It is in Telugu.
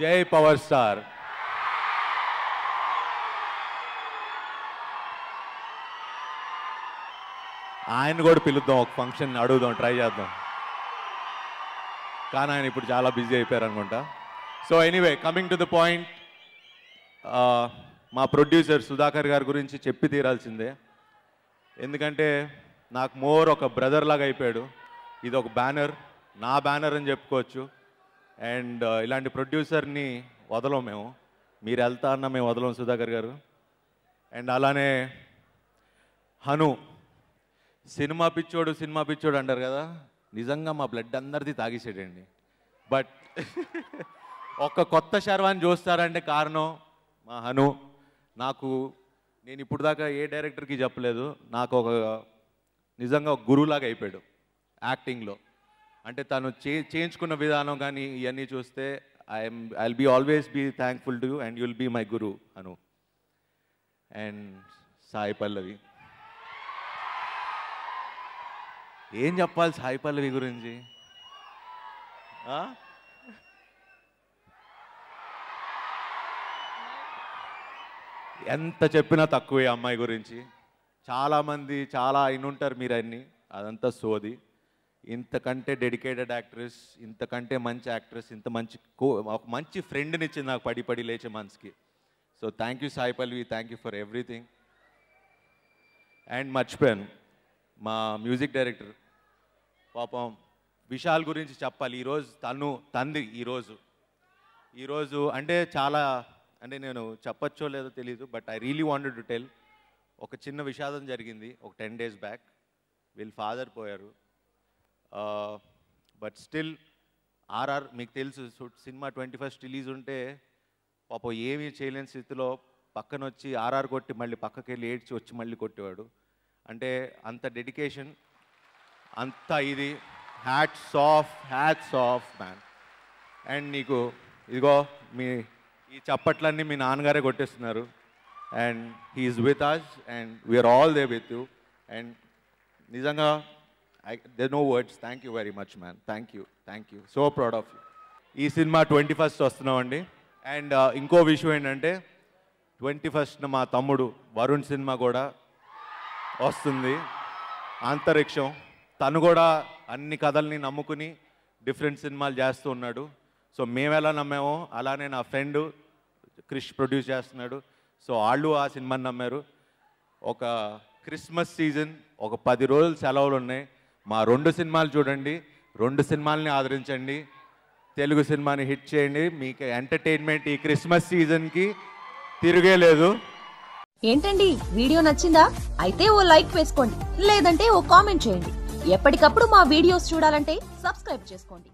జై పవర్ స్టార్. ఆయన కూడా పిలుద్దాం ఒక ఫంక్షన్ అడుగుదాం ట్రై చేద్దాం. కానీ ఆయన ఇప్పుడు చాలా బిజీ అయిపోయారు అనుకుంటా so anyway coming to the point మా ప్రొడ్యూసర్ సుధాకర్ గారి గురించి చెప్పి తీరాల్సిందే. ఎందుకంటే నాకు మోర్ ఒక బ్రదర్ లాగా అయిపోయాడు. ఇది ఒక బ్యానర్ నా బ్యానర్ అని చెప్పుకోవచ్చు. అండ్ uh, ఇలాంటి ప్రొడ్యూసర్ని వదలం మేము. మీరు వెళ్తా అన్న మేము వదలం సుధాకర్ గారు. అండ్ అలానే హను సినిమా పిచ్చోడు సినిమా పిచ్చోడు అంటారు కదా. నిజంగా మా బ్లడ్ అందరిది తాగేసాడండి బట్ ఒక కొత్త శర్వాన్ని చూస్తారంటే కారణం మా హను. నాకు నేను ఇప్పుడు దాకా ఏ డైరెక్టర్కి చెప్పలేదు. నాకు ఒక నిజంగా ఒక గురువులాగా అయిపోయాడు యాక్టింగ్లో. అంటే తను చే చేయించుకున్న విధానం కానీ ఇవన్నీ చూస్తే I'm I'll be always be thankful to you and you'll be my guru Anu and Sai Pallavi. ఏం చెప్పాలి సాయి పల్లవి గురించి? ఎంత చెప్పినా తక్కువే అమ్మాయి గురించి. చాలామంది చాలా అయినుంటారు మీరు అన్ని అదంతా సోది. ఇంతకంటే డెడికేటెడ్ యాక్ట్రెస్ ఇంతకంటే మంచి యాక్ట్రెస్ ఇంత మంచి కో ఒక మంచి ఫ్రెండ్ని ఇచ్చింది నాకు పడి పడి లేచే మనసుకి. So thank you Sai Pallavi thank you for everything. And మర్చిపోయాను మా మ్యూజిక్ డైరెక్టర్. పాపం విశాల్ గురించి చెప్పాలి ఈరోజు తను తంది ఈరోజు. ఈరోజు అంటే చాలా అంటే నేను చెప్పచ్చో లేదో తెలియదు but I really wanted to tell ఒక చిన్న విషాదం జరిగింది ఒక టెన్ డేస్ బ్యాక్ వీళ్ళ ఫాదర్ పోయారు. బట్ స్టిల్ ఆర్ఆర్ మీకు తెలుసు సినిమా ట్వంటీ ఫస్ట్ రిలీజ్ ఉంటే పాపం ఏమీ చేయలేని స్థితిలో పక్కన వచ్చి ఆర్ఆర్ కొట్టి మళ్ళీ పక్కకి వెళ్ళి ఏడ్చి వచ్చి మళ్ళీ కొట్టేవాడు. అంటే అంత డెడికేషన్ అంత ఇది hats off hats off man and నీకు ఇదిగో మీ ఈ చప్పట్లన్నీ మీ నాన్నగారే కొట్టేస్తున్నారు. And he's with us and we are all there with you and నిజంగా I they no words thank you very much man thank you thank you so proud of you ఈ సినిమా ట్వంటీ ఫస్ట్ వస్తున్నామండి. అండ్ uh, ఇంకో విషయం ఏంటంటే ట్వంటీ ఫస్ట్న మా తమ్ముడు వరుణ్ సినిమా కూడా వస్తుంది. అంతరిక్షం. తను కూడా అన్ని కథల్ని నమ్ముకుని డిఫరెంట్ సినిమాలు చేస్తూ ఉన్నాడు. సో మేము ఎలా నమ్మామో అలానే నా ఫ్రెండ్ క్రిష్ ప్రొడ్యూస్ చేస్తున్నాడు. సో వాళ్ళు ఆ సినిమాని నమ్మారు. ఒక క్రిస్మస్ సీజన్ ఒక పది రోజులు సెలవులు ఉన్నాయి. మా రెండు సినిమాలు చూడండి. రెండు సినిమాలని ఆదరించండి. తెలుగు సినిమాని హిట్ చేయండి. మీకు ఎంటర్టైన్మెంట్ ఈ క్రిస్మస్ సీజన్కి తిరిగే లేదు. ఏంటండి? వీడియో నచ్చిందా? అయితే ఓ లైక్ వేసుకోండి. లేదంటే ఓ కామెంట్ చేయండి. ఎప్పటికప్పుడు మా వీడియోస్ చూడాలంటే సబ్స్క్రైబ్ చేసుకోండి.